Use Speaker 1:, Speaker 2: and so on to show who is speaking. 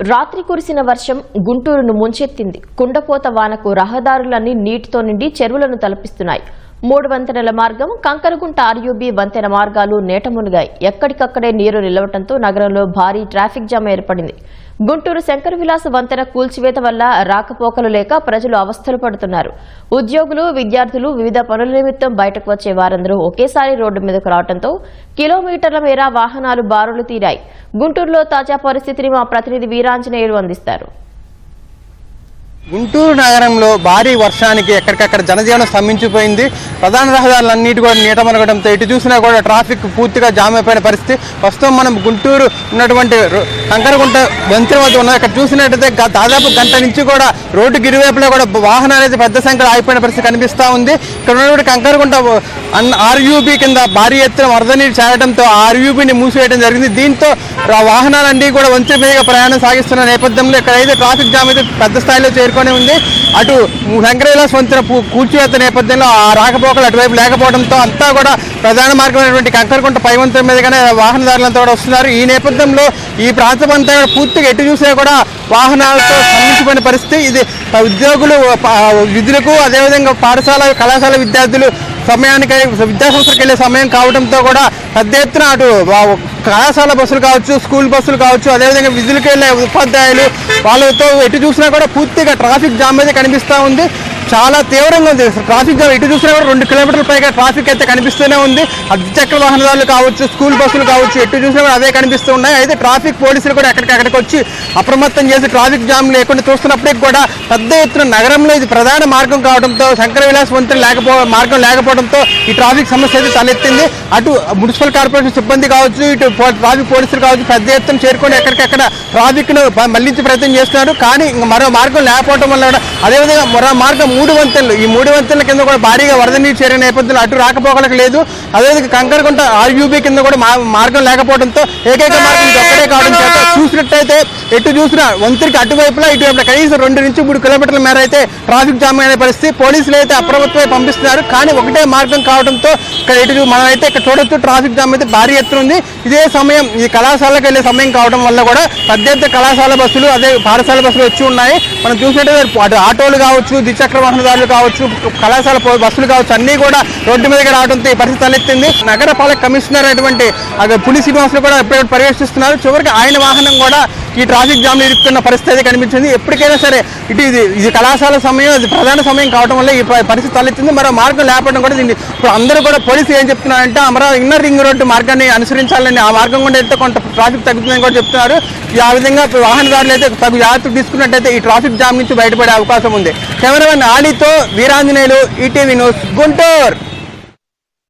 Speaker 1: రాత్రి కురిసిన వర్షం గుంటూరును ముంచెత్తింది. కుండపోత వానకు రహదారులన్నీ నీటితో నిండి చెరువులను తలపిస్తున్నాయి. మూడు వంతెనల మార్గం కంకరగుంట ఆర్యూబీ వంతెన మార్గాలు నేట మునిగాయి ఎక్కడికక్కడే నీరు నిలవటంతో నగరంలో భారీ ట్రాఫిక్ జామ్ ఏర్పడింది. గుంటూరు శంకర విలాస వంతెన కూల్చివేత వల్ల రాకపోకలు లేక ప్రజలు అవస్థలు పడుతున్నారు. ఉద్యోగులు విద్యార్థులు వివిధ పనుల నిమిత్తం బయటకు వచ్చే వారందరూ ఒకేసారి రోడ్డు మీదకు రావడంతో కిలోమీటర్ల మేర వాహనాలు బారులు తీరాయి. గుంటూరులో తాజా పరిస్థితిని మా ప్రతినిధి వీరాంజనేయులు అందిస్తారు.
Speaker 2: గుంటూరు నగరంలో భారీ వర్షానికి ఎక్కడికక్కడ జనజీవనం స్తంభించిపోయింది. ప్రధాన రహదారులన్నిటి కూడా నీట ఎటు చూసినా కూడా ట్రాఫిక్ పూర్తిగా జామ్ అయిపోయిన పరిస్థితి. ప్రస్తుతం మనం గుంటూరు ఉన్నటువంటి కంకరగుంట వంతెన వద్ద ఉన్నాం. ఇక్కడ చూసినట్టయితే దాదాపు గంట నుంచి కూడా రోడ్డుకి ఇరువైపులా కూడా వాహనాలు అయితే పెద్ద సంఖ్యలో ఆగిపోయిన పరిస్థితి కనిపిస్తూ ఉంది. ఇక్కడ ఉన్నటువంటి కంకరగుంట ఆర్యూబీ కింద భారీ ఎత్తున వరద నీరు చేరడంతో ఆర్యూబీని మూసివేయడం జరిగింది. దీంతో వాహనాలన్నీ కూడా వంతెన మీదుగా ప్రయాణం సాగిస్తున్న నేపథ్యంలో ఇక్కడైతే ట్రాఫిక్ జామ్ అయితే పెద్ద స్థాయిలో చేరుకొని ఉంది. అటు శంకరవిలాస్ వంతెన పూ- కూల్చివేత నేపథ్యంలో ఆ రాకపోకలు అటువైపు లేకపోవడంతో అంతా కూడా ప్రధాన మార్గమైనటువంటి కంకరకుంట పై వంతెన మీదుగానే వాహనదారులంతా కూడా వస్తున్నారు. ఈ నేపథ్యంలో ఈ ప్రాంతం అంతా కూడా పూర్తిగా ఎటు చూసినా కూడా వాహనాలతో స్తంభించిపోయిన పరిస్థితి. ఇది ఉద్యోగులు విధులకు అదేవిధంగా పాఠశాల కళాశాల విద్యార్థులు సమయానికి విద్యాసంస్థలకు వెళ్ళే సమయం కావడంతో కూడా పెద్ద ఎత్తున అటు కళాశాల బస్సులు కావచ్చు స్కూల్ బస్సులు కావచ్చు అదేవిధంగా విధులకు వెళ్ళే ఉపాధ్యాయులు వాళ్ళతో ఎటు చూసినా కూడా పూర్తిగా ట్రాఫిక్ జామ్ అయితే కనిపిస్తూ ఉంది. చాలా తీవ్రంగా ఉంది. ట్రాఫిక్ జామ్ ఎటు చూసినా కూడా రెండు కిలోమీటర్ల పైగా ట్రాఫిక్ అయితే కనిపిస్తూనే ఉంది. అర్ధచక్ర ద్విచక్ర వాహనదారులు కావచ్చు స్కూల్ బస్సులు కావచ్చు ఎటు చూసినా కూడా అవే కనిపిస్తూ ఉన్నాయి. అయితే ట్రాఫిక్ పోలీసులు కూడా ఎక్కడికక్కడికి వచ్చి అప్రమత్తం చేసి ట్రాఫిక్ జామ్ లేకుండా చూస్తున్నప్పటికీ కూడా పెద్ద ఎత్తున నగరంలో ఇది ప్రధాన మార్గం కావడంతో శంకర విలాస్ వంతెన లేకపో మార్గం లేకపోవడంతో ఈ ట్రాఫిక్ సమస్య అయితే తలెత్తింది. అటు మున్సిపల్ కార్పొరేషన్ సిబ్బంది కావచ్చు ఇటు ట్రాఫిక్ పోలీసులు కావచ్చు పెద్ద ఎత్తున చేరుకొని ఎక్కడికక్కడ ట్రాఫిక్ను మళ్ళించే ప్రయత్నం చేస్తున్నారు. కానీ మరో మార్గం లేకపోవడం వల్ల కూడా అదేవిధంగా మరో మార్గం మూడు వంతెనలు. ఈ మూడు వంతెనల కింద కూడా భారీగా వరద నీరు చేరే నేపథ్యంలో అటు రాకపోకలకు లేదు. అదేవిధంగా కంకరకుంట ఆర్యూబీ కింద కూడా మా- మార్గం లేకపోవడంతో ఏకైక మార్గం ఒక్కడే కావడం చేత. చూసినట్టయితే ఎటు చూసినా వంతెనకి అటువైపులా ఇటువైపులా. కనీసం రెండు నుంచి మూడు కిలోమీటర్ల మేర అయితే ట్రాఫిక్ జామ్ అనే పరిస్థితి పోలీసులు అయితే అప్రమత్తమై పంపిస్తున్నారు. కానీ ఒకటే మార్గం కావడంతో ఇక్కడ ఇటు చూ- మనం అయితే ఇక్కడ చూడొచ్చు ట్రాఫిక్ జామ్ అయితే భారీ ఎత్తున ఉంది. ఇదే సమయం ఈ కళాశాలకు వెళ్ళే సమయం కావడం వల్ల కూడా పెద్ద ఎత్తున కళాశాల బస్సులు అదే పాఠశాల బస్సులు వచ్చి ఉన్నాయి. మనం చూసినట్టు అటు ఆటోలు కావచ్చు ద్విచక్ర వాహనదారులు కావచ్చు కళాశాల బస్సులు కావచ్చు అన్నీ కూడా రోడ్డు మీదకి రావడంతో ఈ పరిస్థితి తలెత్తింది. నగరపాలక కమిషనర్ అటువంటి అక్కడ పులి శ్రీనివాసులు కూడా ఎప్పటికప్పుడు పర్యవేక్షిస్తున్నారు చివరికి ఆయన వాహనం కూడా ఈ ట్రాఫిక్ జామ్ ఇరుక్కున్న పరిస్థితి అయితే కనిపించింది. ఎప్పటికైనా సరే ఇటు ఇది ఇది కళాశాల సమయం ఇది ప్రధాన సమయం కావడం వల్ల ఈ పరిస్థితి తలెత్తింది. మరో మార్గం లేకపోవడం కూడా దీన్ని ఇప్పుడు అందరూ కూడా పోలీసులు ఏం చెప్తున్నారంటే అమరావతి ఇన్నర్ రింగ్ రోడ్డు మార్గాన్ని అనుసరించాలని ఆ మార్గం కూడా అయితే కొంత ట్రాఫిక్ తగ్గుతుందని కూడా చెప్తున్నారు. ఈ ఆ విధంగా వాహనదారులు అయితే తగు జాగ్రత్తలు తీసుకున్నట్టయితే ఈ ట్రాఫిక్ జామ్ నుంచి బయటపడే అవకాశం ఉంది. కెమెరామెన్ ఆలీతో వీరాంజనేయులు ఈటీవీ న్యూస్ గుంటూరు.